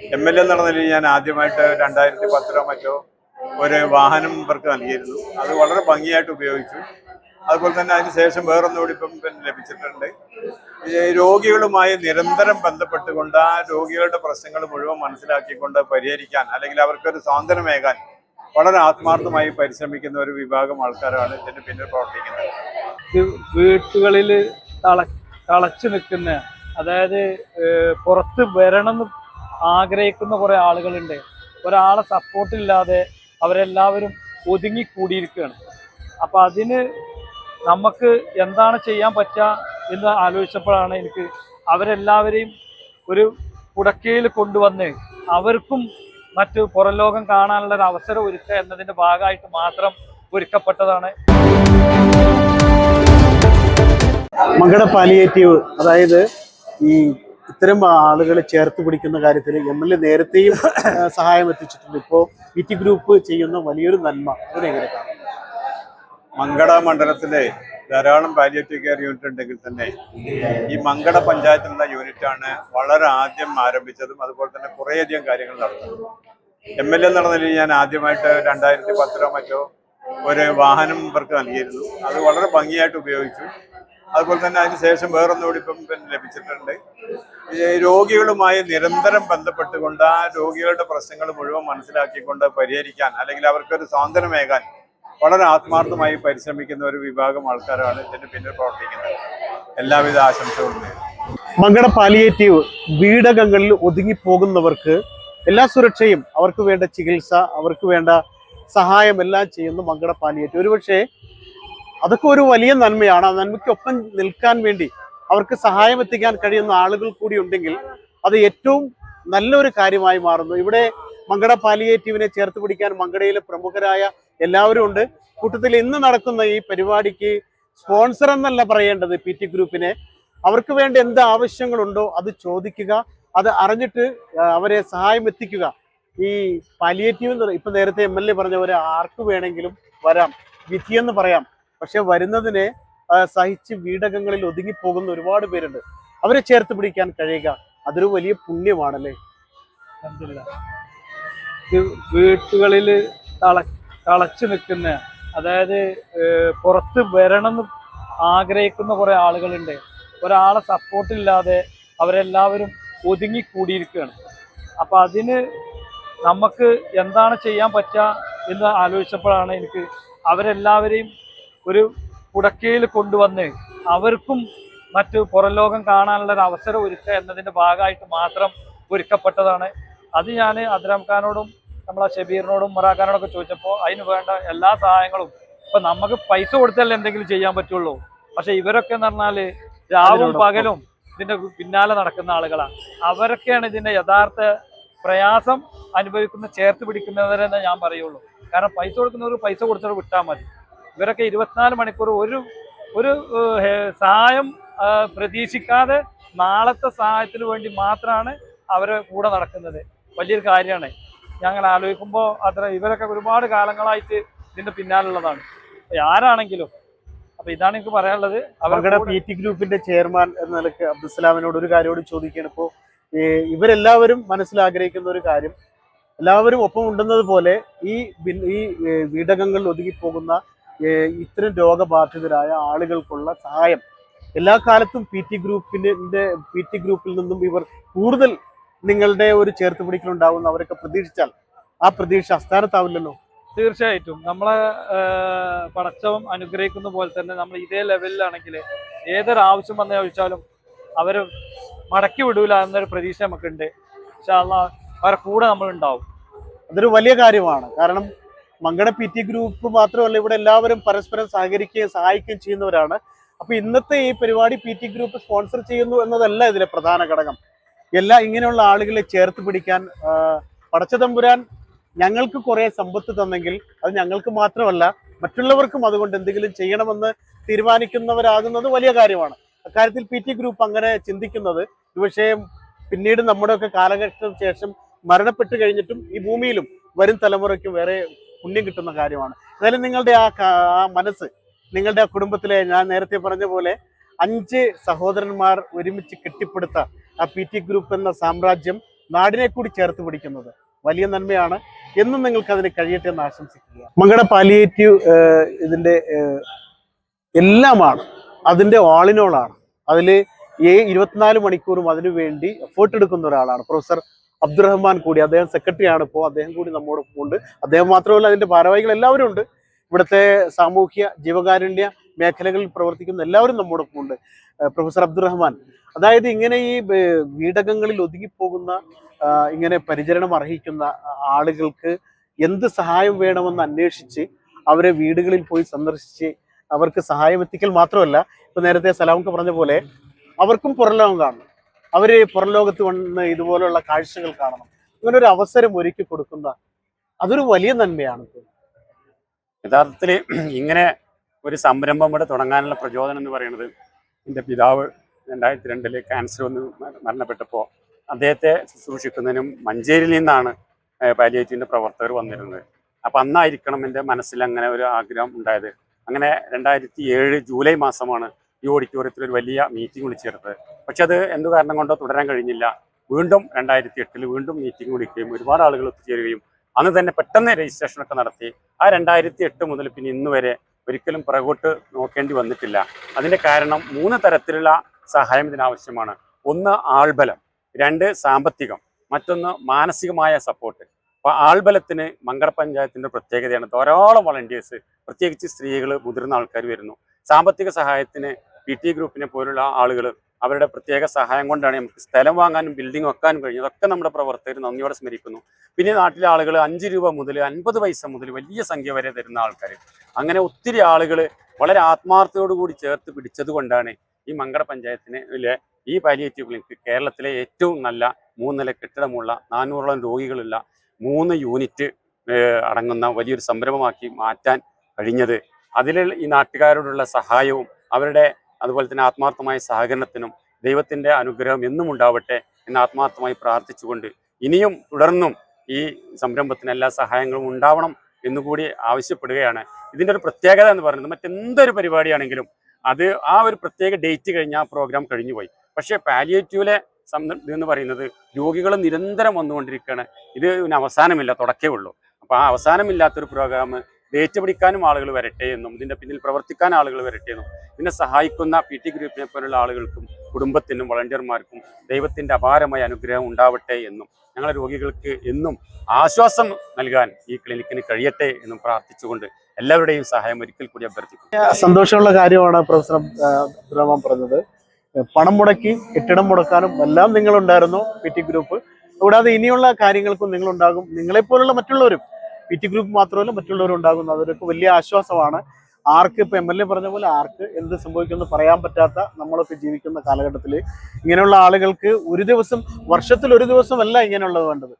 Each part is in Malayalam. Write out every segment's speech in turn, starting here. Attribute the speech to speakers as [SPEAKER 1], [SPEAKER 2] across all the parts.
[SPEAKER 1] എം എൽ എ എന്നുള്ള നിലയിൽ ഞാൻ ആദ്യമായിട്ട് രണ്ടായിരത്തി പത്തിലോ മറ്റോ ഒരു വാഹനം ഇവർക്ക് നൽകിയിരുന്നു. അത് വളരെ ഭംഗിയായിട്ട് ഉപയോഗിച്ചു. അതുപോലെ തന്നെ അതിന് ശേഷം വേറൊന്നുകൂടി ഇപ്പം പിന്നെ ലഭിച്ചിട്ടുണ്ട്. രോഗികളുമായി നിരന്തരം ബന്ധപ്പെട്ടുകൊണ്ട് ആ രോഗികളുടെ പ്രശ്നങ്ങൾ മുഴുവൻ മനസ്സിലാക്കിക്കൊണ്ട് പരിഹരിക്കാൻ അല്ലെങ്കിൽ അവർക്കൊരു സ്വാതന്ത്ര്യമേകാൻ വളരെ ആത്മാർത്ഥമായി പരിശ്രമിക്കുന്ന ഒരു വിഭാഗം ആൾക്കാരാണ് ഇതിന്റെ പിന്നിൽ പ്രവർത്തിക്കുന്നത്.
[SPEAKER 2] വീട്ടുകളിൽ തള തളച്ചു നിൽക്കുന്ന അതായത് പുറത്ത് വരണമെന്ന് ആഗ്രഹിക്കുന്ന കുറെ ആളുകളുണ്ട്. ഒരാളെ സപ്പോർട്ടില്ലാതെ അവരെല്ലാവരും ഒതുങ്ങി കൂടിയിരിക്കുകയാണ്. അപ്പൊ അതിന് നമുക്ക് എന്താണ് ചെയ്യാൻ പറ്റുക എന്ന് ആലോചിച്ചപ്പോഴാണ് എനിക്ക് അവരെല്ലാവരെയും ഒരു കുടക്കയിൽ കൊണ്ടുവന്ന് അവർക്കും മറ്റു പുറം ലോകം കാണാനുള്ള ഒരു അവസരം ഒരുക്കുക എന്നതിന്റെ ഭാഗമായിട്ട് മാത്രം ഒരുക്കപ്പെട്ടതാണ്.
[SPEAKER 3] മകളുടെ പാലിയേറ്റീവ് അതായത് ഈ ഇത്തരം ആളുകളെ ചേർത്ത് പിടിക്കുന്ന കാര്യത്തിൽ എം എൽ എ നേരത്തെയും സഹായം എത്തിച്ചിട്ടുണ്ട്. ഇപ്പോൾ ഇറ്റി ഗ്രൂപ്പ് ചെയ്യുന്ന വലിയൊരു നന്മ. അതിനെങ്ങനെ കാണാം?
[SPEAKER 1] മങ്കട മണ്ഡലത്തിലെ ധാരാളം പാലിയേറ്റീവ് കെയർ യൂണിറ്റ് ഉണ്ടെങ്കിൽ തന്നെ ഈ മങ്കട പഞ്ചായത്തിലുള്ള യൂണിറ്റാണ് വളരെ ആദ്യം ആരംഭിച്ചതും അതുപോലെ തന്നെ കുറേയധികം കാര്യങ്ങൾ നടത്തുന്നത്. എം എൽ എ എന്നുള്ള ഞാൻ ആദ്യമായിട്ട് രണ്ടായിരത്തി പത്തിലോ മറ്റോ ഒരു വാഹനം ഇവർക്ക് നൽകിയിരുന്നു. അത് വളരെ ഭംഗിയായിട്ട് ഉപയോഗിച്ചു. അതുപോലെ തന്നെ അതിന് ശേഷം വേറൊന്നുകൂടി ഇപ്പം ലഭിച്ചിട്ടുണ്ട്. രോഗികളുമായി നിരന്തരം ബന്ധപ്പെട്ടുകൊണ്ട് ആ രോഗികളുടെ പ്രശ്നങ്ങൾ മുഴുവൻ മനസ്സിലാക്കിക്കൊണ്ട് പരിഹരിക്കാൻ അല്ലെങ്കിൽ അവർക്കൊരു സ്വാതന്ത്ര്യമേകാൻ വളരെ ആത്മാർത്ഥമായി പരിശ്രമിക്കുന്ന ഒരു വിഭാഗം ആൾക്കാരാണ് ഇതിന്റെ പിന്നിൽ പ്രവർത്തിക്കുന്നത്. എല്ലാവിധ ആശംസകളും
[SPEAKER 3] മകട പാലിയേറ്റീവ് വീടകങ്ങളിൽ ഒതുങ്ങിപ്പോകുന്നവർക്ക് എല്ലാ സുരക്ഷയും അവർക്ക് വേണ്ട ചികിത്സ അവർക്ക് വേണ്ട സഹായം എല്ലാം ചെയ്യുന്നു മങ്കട പാലിയേറ്റീവ്. ഒരുപക്ഷെ അതൊക്കെ ഒരു വലിയ നന്മയാണ്. ആ നന്മയ്ക്കൊപ്പം നിൽക്കാൻ വേണ്ടി അവർക്ക് സഹായം എത്തിക്കാൻ കഴിയുന്ന ആളുകൾ കൂടി ഉണ്ടെങ്കിൽ അത് ഏറ്റവും നല്ലൊരു കാര്യമായി മാറുന്നു. ഇവിടെ മങ്കട പാലിയേറ്റീവിനെ ചേർത്ത് പിടിക്കാൻ മങ്കടയിലെ പ്രമുഖരായ എല്ലാവരും ഉണ്ട്. കൂട്ടത്തിൽ ഇന്ന് നടക്കുന്ന ഈ പരിപാടിക്ക് സ്പോൺസർ എന്നല്ല പറയേണ്ടത് പി ടി ഗ്രൂപ്പിനെ. അവർക്ക് വേണ്ട എന്ത് ആവശ്യങ്ങളുണ്ടോ അത് ചോദിക്കുക അത് അറിഞ്ഞിട്ട് അവരെ സഹായം എത്തിക്കുക. ഈ പാലിയേറ്റീവ് ഇപ്പൊ നേരത്തെ എം എൽ എ പറഞ്ഞ ആർക്ക് വേണമെങ്കിലും വരാം. വിധിയെന്ന് പറയാം. പക്ഷെ വരുന്നതിനെ സഹിച്ച് വീടകങ്ങളിൽ ഒതുങ്ങിപ്പോകുന്ന ഒരുപാട് പേരുണ്ട്. അവരെ ചേർത്ത് പിടിക്കാൻ കഴിയുക അതൊരു വലിയ പുണ്യമാണല്ലേ?
[SPEAKER 2] വീട്ടുകളിൽ തള തളച്ചു നിൽക്കുന്ന അതായത് പുറത്ത് വരണമെന്ന് ആഗ്രഹിക്കുന്ന കുറെ ആളുകളുണ്ട്. ഒരാളെ സപ്പോർട്ടില്ലാതെ അവരെല്ലാവരും ഒതുങ്ങി കൂടിയിരിക്കുകയാണ് അപ്പൊ അതിന് നമുക്ക് എന്താണ് ചെയ്യാൻ പറ്റുക എന്ന് ആലോചിച്ചപ്പോഴാണ് എനിക്ക് അവരെല്ലാവരെയും ഒരു കുടക്കയിൽ കൊണ്ടുവന്ന് അവർക്കും മറ്റു പുറം ലോകം കാണാനുള്ള ഒരു അവസരം ഒരുക്കുക എന്നതിന്റെ ഭാഗമായിട്ട് മാത്രം ഒരുക്കപ്പെട്ടതാണ്. അത് ഞാൻ അദ്രാം ഖാനോടും നമ്മളെ ഷബീറിനോടും മൊറാഖാനോടൊക്കെ ചോദിച്ചപ്പോൾ അതിന് വേണ്ട എല്ലാ സഹായങ്ങളും ഇപ്പൊ നമുക്ക് പൈസ കൊടുത്തല്ലേ എന്തെങ്കിലും ചെയ്യാൻ പറ്റുള്ളൂ. പക്ഷെ ഇവരൊക്കെ എന്ന് പറഞ്ഞാൽ രാവും പകലും ഇതിന്റെ പിന്നാലെ നടക്കുന്ന ആളുകളാണ്. അവരൊക്കെയാണ് ഇതിന്റെ യഥാർത്ഥ പ്രയാസം അനുഭവിക്കുന്ന ചേർത്ത് പിടിക്കുന്നവരെന്നേ ഞാൻ പറയുള്ളൂ. കാരണം പൈസ കൊടുക്കുന്നവർ പൈസ കൊടുത്തിട്ട് വിട്ടാൽ മതി. ഇവരൊക്കെ ഇരുപത്തിനാല് മണിക്കൂർ ഒരു ഒരു സഹായം പ്രതീക്ഷിക്കാതെ നാളത്തെ സഹായത്തിന് വേണ്ടി മാത്രമാണ് അവരെ കൂടെ നടക്കുന്നത്. വലിയൊരു കാര്യമാണ്. ഞങ്ങൾ ആലോചിക്കുമ്പോൾ അത്ര ഇവരൊക്കെ ഒരുപാട് കാലങ്ങളായിട്ട് ഇതിന്റെ പിന്നാലുള്ളതാണ്. ആരാണെങ്കിലും അപ്പൊ ഇതാണ് എനിക്ക് പറയാനുള്ളത്. അവരുടെ
[SPEAKER 3] പി ടി ഗ്രൂപ്പിന്റെ ചെയർമാൻ എന്ന നിലയ്ക്ക് അബ്ദുസ്സലാമിനോട് ഒരു കാര്യമോട് ചോദിക്കുകയാണ്. ഇപ്പോൾ ഇവരെല്ലാവരും മനസ്സിലാഗ്രഹിക്കുന്ന ഒരു കാര്യം എല്ലാവരും ഒപ്പം ഉണ്ടെന്നത് പോലെ ഈ ഈ വീടകങ്ങളിൽ ഒതുങ്ങിപ്പോകുന്ന ഇത്തരം രോഗബാധിതരായ ആളുകൾക്കുള്ള സഹായം. എല്ലാ കാലത്തും പി ടി ഗ്രൂപ്പിന്റെ പി ടി ഗ്രൂപ്പിൽ നിന്നും ഇവർ കൂടുതൽ നിങ്ങളുടെ ഒരു ചേർത്ത് പിടിക്കലുണ്ടാവും അവരൊക്കെ പ്രതീക്ഷിച്ചാൽ. ആ പ്രതീക്ഷ അസ്ഥാനത്താവില്ലല്ലോ?
[SPEAKER 2] തീർച്ചയായിട്ടും. നമ്മളെ പടച്ചവം അനുഗ്രഹിക്കുന്ന പോലെ തന്നെ നമ്മൾ ഇതേ ലെവലിലാണെങ്കിൽ ഏതൊരാവശ്യം വന്നു ചോദിച്ചാലും അവർ മടക്കി വിടൂല എന്നൊരു പ്രതീക്ഷ നമുക്കുണ്ട്. പക്ഷെ അവരെ കൂടെ നമ്മൾ ഉണ്ടാവും.
[SPEAKER 3] അതൊരു വലിയ കാര്യമാണ്. കാരണം മങ്കട പി ടി ഗ്രൂപ്പ് മാത്രമല്ല ഇവിടെ എല്ലാവരും പരസ്പരം സഹകരിക്കുകയും സഹായിക്കുകയും ചെയ്യുന്നവരാണ്. അപ്പൊ ഇന്നത്തെ ഈ പരിപാടി പി ടി ഗ്രൂപ്പ് സ്പോൺസർ ചെയ്യുന്നു എന്നതല്ല ഇതിലെ പ്രധാന ഘടകം. എല്ലാ ഇങ്ങനെയുള്ള ആളുകളെ ചേർത്ത് പിടിക്കാൻ പടച്ചതമ്പുരാൻ ഞങ്ങൾക്ക് കുറെ സമ്പത്ത് തന്നെങ്കിൽ അത് ഞങ്ങൾക്ക് മാത്രമല്ല മറ്റുള്ളവർക്കും അതുകൊണ്ട് എന്തെങ്കിലും ചെയ്യണമെന്ന് തീരുമാനിക്കുന്നവരാകുന്നത് വലിയ കാര്യമാണ്. അക്കാര്യത്തിൽ പി ടി ഗ്രൂപ്പ് അങ്ങനെ ചിന്തിക്കുന്നത്. വിഷയം പിന്നീട് നമ്മുടെയൊക്കെ കാലഘട്ടത്തിന് ശേഷം മരണപ്പെട്ടു കഴിഞ്ഞിട്ടും ഈ ഭൂമിയിലും വരും തലമുറയ്ക്കും വേറെ പുണ്യം കിട്ടുന്ന കാര്യമാണ്. എന്തായാലും നിങ്ങളുടെ ആ മനസ്സ് നിങ്ങളുടെ ആ കുടുംബത്തിലെ ഞാൻ നേരത്തെ പറഞ്ഞ പോലെ അഞ്ച് സഹോദരന്മാർ ഒരുമിച്ച് കെട്ടിപ്പടുത്ത ആ പി ടി ഗ്രൂപ്പ് എന്ന സാമ്രാജ്യം നാടിനെ കൂടി ചേർത്ത് പിടിക്കുന്നത് വലിയ നന്മയാണ്. എന്നും നിങ്ങൾക്ക് അതിന് കഴിയട്ടെ എന്ന് ആശംസിക്കുക. മങ്കട പാലിയേറ്റീവ് ഇതിന്റെ എല്ലാമാണ്. അതിന്റെ ഓളിനോളാണ് അതിൽ ഏ ഇരുപത്തിനാല് മണിക്കൂറും അതിനു വേണ്ടി എഫേർട്ട് എടുക്കുന്ന ഒരാളാണ്. പ്രൊഫസർ അബ്ദുറഹ്മാൻ കൂടി അദ്ദേഹം സെക്രട്ടറി ആണ് ഇപ്പോൾ. അദ്ദേഹം കൂടി നമ്മോടൊപ്പം ഉണ്ട്. അദ്ദേഹം മാത്രമല്ല അതിന്റെ ഭാരവാഹികൾ എല്ലാവരും ഉണ്ട്. ഇവിടുത്തെ സാമൂഹ്യ ജീവകാരുണ്യ മേഖലകളിൽ പ്രവർത്തിക്കുന്ന എല്ലാവരും നമ്മോടൊപ്പം ഉണ്ട്. പ്രൊഫസർ അബ്ദുറഹ്മാൻ അതായത് ഇങ്ങനെ ഈ വീടകങ്ങളിൽ ഒതുങ്ങിപ്പോകുന്ന ഇങ്ങനെ പരിചരണം അർഹിക്കുന്ന ആളുകൾക്ക് എന്ത് സഹായം വേണമെന്ന് അന്വേഷിച്ച് അവരെ വീടുകളിൽ പോയി സന്ദർശിച്ച് അവർക്ക് സഹായം എത്തിക്കൽ മാത്രമല്ല ഇപ്പൊ നേരത്തെ സലാമൊക്കെ പറഞ്ഞ പോലെ അവർക്കും പുറലോകം കാണണം അവർ പുറംലോകത്ത് വന്ന് ഇതുപോലുള്ള കാഴ്ചകൾ കാണണം. അങ്ങനെ ഒരു അവസരം ഒരുക്കി കൊടുക്കുന്ന അതൊരു വലിയ നന്മയാണ്
[SPEAKER 4] യഥാർത്ഥത്തിൽ ഇങ്ങനെ ഒരു സംരംഭം ഇവിടെ തുടങ്ങാനുള്ള പ്രചോദനം എന്ന് പറയുന്നത് എന്റെ പിതാവ് രണ്ടായിരത്തി രണ്ടിൽ ക്യാൻസർ വന്ന് മരണപ്പെട്ടപ്പോൾ അദ്ദേഹത്തെ ശുശ്രൂഷിക്കുന്നതിനും മഞ്ചേരിയിൽ നിന്നാണ് പാലിയേറ്റീവിന്റെ പ്രവർത്തകർ വന്നിരുന്നത്. അപ്പം അന്നായിരിക്കണം എന്റെ മനസ്സിൽ അങ്ങനെ ഒരു ആഗ്രഹം ഉണ്ടായത്. അങ്ങനെ രണ്ടായിരത്തി ഏഴ് ജൂലൈ മാസമാണ് ഈ ഓഡിറ്റോറിയത്തിൽ ഒരു വലിയ മീറ്റിംഗ് വിളിച്ചു ചേർത്തത് പക്ഷെ അത് എന്തു കാരണം കൊണ്ടോ തുടരാൻ കഴിഞ്ഞില്ല. വീണ്ടും രണ്ടായിരത്തി എട്ടിൽ വീണ്ടും മീറ്റിംഗ് വിളിക്കുകയും ഒരുപാട് ആളുകൾ ഒത്തുചേരുകയും അന്ന് തന്നെ പെട്ടെന്ന് രജിസ്ട്രേഷനൊക്കെ നടത്തി. ആ രണ്ടായിരത്തി എട്ട് മുതൽ പിന്നെ ഇന്ന് വരെ ഒരിക്കലും പുറകോട്ട് നോക്കേണ്ടി വന്നിട്ടില്ല. അതിന്റെ കാരണം മൂന്ന് തരത്തിലുള്ള സഹായം ഇതിനാവശ്യമാണ്. ഒന്ന് ആൾബലം രണ്ട് സാമ്പത്തികം മറ്റൊന്ന് മാനസികമായ സപ്പോർട്ട് അപ്പോൾ ആൾബലത്തിന് മങ്കട പഞ്ചായത്തിന്റെ പ്രത്യേകതയാണ് ധാരാളം വളണ്ടിയേഴ്സ് പ്രത്യേകിച്ച് സ്ത്രീകൾ മുതിർന്ന ആൾക്കാർ വരുന്നു. സാമ്പത്തിക സഹായത്തിന് പി ടി ഗ്രൂപ്പിനെ പോലുള്ള ആളുകൾ അവരുടെ പ്രത്യേക സഹായം കൊണ്ടാണ് നമുക്ക് സ്ഥലം വാങ്ങാനും ബിൽഡിംഗ് വെക്കാനും കഴിഞ്ഞത്. അതൊക്കെ നമ്മുടെ പ്രവർത്തകർ നന്ദിയോടെ സ്മരിക്കുന്നു. പിന്നെ നാട്ടിലെ ആളുകൾ അഞ്ച് രൂപ മുതൽ അൻപത് പൈസ മുതൽ വലിയ സംഖ്യ വരെ തരുന്ന ആൾക്കാർ അങ്ങനെ ഒത്തിരി ആളുകൾ വളരെ ആത്മാർത്ഥയോടുകൂടി ചേർത്ത് പിടിച്ചത് കൊണ്ടാണ് ഈ മങ്കട പഞ്ചായത്തിന് ഈ പാലിയേറ്റീവ് ക്ലിനിക്ക് കേരളത്തിലെ ഏറ്റവും നല്ല മൂന്നില കെട്ടിടമുള്ള നാനൂറോളം രോഗികളുള്ള മൂന്ന് യൂണിറ്റ് അടങ്ങുന്ന വലിയൊരു സംരംഭമാക്കി മാറ്റാൻ കഴിഞ്ഞത്. അതിൽ ഈ നാട്ടുകാരോടുള്ള സഹായവും അവരുടെ അതുപോലെ തന്നെ ആത്മാർത്ഥമായ സഹകരണത്തിനും ദൈവത്തിന്റെ അനുഗ്രഹം എന്നും ഉണ്ടാവട്ടെ എന്ന് ആത്മാർത്ഥമായി പ്രാർത്ഥിച്ചുകൊണ്ട് ഇനിയും തുടർന്നും ഈ സംരംഭത്തിന് എല്ലാ സഹായങ്ങളും ഉണ്ടാവണം എന്നുകൂടി ആവശ്യപ്പെടുകയാണ്. ഇതിന്റെ ഒരു പ്രത്യേകത എന്ന് പറയുന്നത് മറ്റെന്തൊരു പരിപാടിയാണെങ്കിലും അത് ആ ഒരു പ്രത്യേക ഡേറ്റ് കഴിഞ്ഞ് ആ പ്രോഗ്രാം കഴിഞ്ഞു പോയി പക്ഷേ പാലിയേറ്റീവിലെ എന്ന് പറയുന്നത് രോഗികൾ നിരന്തരം വന്നുകൊണ്ടിരിക്കുകയാണ്. ഇത് അവസാനമില്ല തുടക്കേ ഉള്ളൂ. അപ്പോൾ ആ അവസാനമില്ലാത്തൊരു പ്രോഗ്രാം ഡേറ്റ് പിടിക്കാനും ആളുകൾ വരട്ടെ എന്നും ഇതിന്റെ പിന്നിൽ പ്രവർത്തിക്കാൻ ആളുകൾ വരട്ടെ എന്നും ഇതിനെ സഹായിക്കുന്ന പി ടി ഗ്രൂപ്പിനെ പോലുള്ള ആളുകൾക്കും കുടുംബത്തിനും വളണ്ടിയർമാർക്കും ദൈവത്തിന്റെ അപാരമായ അനുഗ്രഹം ഉണ്ടാവട്ടെ എന്നും ഞങ്ങളുടെ രോഗികൾക്ക് എന്നും ആശ്വാസം നൽകാൻ ഈ ക്ലിനിക്കിന് കഴിയട്ടെ എന്നും പ്രാർത്ഥിച്ചുകൊണ്ട് എല്ലാവരുടെയും സഹായം ഒരിക്കൽ കൂടി അഭ്യർത്ഥിക്കും
[SPEAKER 3] സന്തോഷമുള്ള കാര്യമാണ് പ്രൊഫസർ അബ്ദുറഹ്മാൻ പറഞ്ഞത്. പണം മുടക്കി കെട്ടിടം മുടക്കാനും എല്ലാം നിങ്ങളുണ്ടായിരുന്നു പി ടി ഗ്രൂപ്പ്. കൂടാതെ ഇനിയുള്ള കാര്യങ്ങൾക്കും നിങ്ങളുണ്ടാകും. നിങ്ങളെപ്പോലുള്ള മറ്റുള്ളവരും പി ടി ഗ്രൂപ്പ് മാത്രമല്ല മറ്റുള്ളവരും ഉണ്ടാകുന്നു അതൊരു വലിയ ആശ്വാസമാണ്. ആർക്ക് ഇപ്പൊ എം എൽ എ പറഞ്ഞ പോലെ ആർക്ക് എന്ത് സംഭവിക്കുമെന്ന് പറയാൻ പറ്റാത്ത നമ്മളൊക്കെ ജീവിക്കുന്ന കാലഘട്ടത്തിൽ. ഇങ്ങനെയുള്ള ആളുകൾക്ക് ഒരു ദിവസം വർഷത്തിൽ ഒരു ദിവസമല്ല ഇങ്ങനെയുള്ളത് വേണ്ടത്.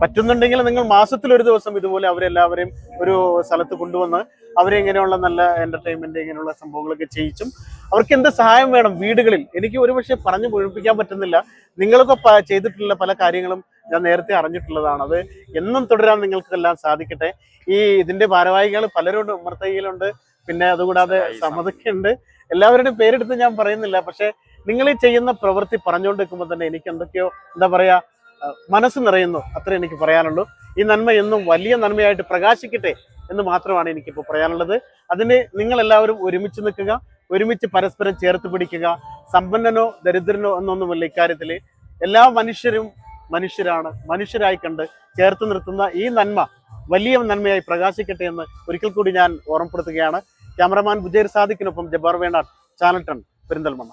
[SPEAKER 3] പറ്റുന്നുണ്ടെങ്കിൽ നിങ്ങൾ മാസത്തിൽ ഒരു ദിവസം ഇതുപോലെ അവരെല്ലാവരെയും ഒരു സ്ഥലത്ത് കൊണ്ടുവന്ന് അവരെ ഇങ്ങനെയുള്ള നല്ല എന്റർടൈൻമെന്റ് ഇങ്ങനെയുള്ള സംഭവങ്ങളൊക്കെ ചെയ്യിച്ചും അവർക്ക് എന്ത് സഹായം വേണം വീടുകളിൽ? എനിക്ക് ഒരുപക്ഷെ പറഞ്ഞു മുഴുപ്പിക്കാൻ പറ്റുന്നില്ല. നിങ്ങളൊക്കെ ചെയ്തിട്ടുള്ള പല കാര്യങ്ങളും ഞാൻ നേരത്തെ അറിഞ്ഞിട്ടുള്ളതാണ് അത് എന്നും തുടരാൻ നിങ്ങൾക്കെല്ലാം സാധിക്കട്ടെ. ഈ ഇതിന്റെ ഭാരവാഹികൾ പലരും ഉമ്മർത്തയ്യിലുണ്ട്. പിന്നെ അതുകൂടാതെ സമതക്കുണ്ട് എല്ലാവരുടെയും പേരെടുത്ത് ഞാൻ പറയുന്നില്ല. പക്ഷെ നിങ്ങൾ ഈ ചെയ്യുന്ന പ്രവൃത്തി പറഞ്ഞുകൊണ്ട് നിൽക്കുമ്പോൾ തന്നെ എനിക്ക് എന്തൊക്കെയോ എന്താ പറയാ മനസ്സ് നിറയുന്നു. അത്ര എനിക്ക് പറയാനുള്ളൂ. ഈ നന്മ എന്നും വലിയ നന്മയായിട്ട് പ്രകാശിക്കട്ടെ എന്ന് മാത്രമാണ് എനിക്കിപ്പോൾ പറയാനുള്ളത്. അതിന് നിങ്ങൾ എല്ലാവരും ഒരുമിച്ച് നിൽക്കുക. ഒരുമിച്ച് പരസ്പരം ചേർത്ത് പിടിക്കുക. സമ്പന്നനോ ദരിദ്രനോ എന്നൊന്നുമില്ല ഇക്കാര്യത്തിൽ എല്ലാ മനുഷ്യരും മനുഷ്യരാണ്. മനുഷ്യരായി കണ്ട് ചേർത്ത് നിർത്തുന്ന ഈ നന്മ വലിയ നന്മയായി പ്രകാശിക്കട്ടെ എന്ന് ഒരിക്കൽ കൂടി ഞാൻ ഓർമ്മപ്പെടുത്തുകയാണ്. ക്യാമറമാൻ വിജയ് സാദിക്കിനൊപ്പം ജബ്ബാർ വേണാട് ചാനൽ ടൺ Perinthalmanna.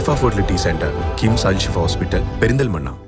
[SPEAKER 5] Shifa fertility centre KIMS Al Shifa hospital Perinthalmanna.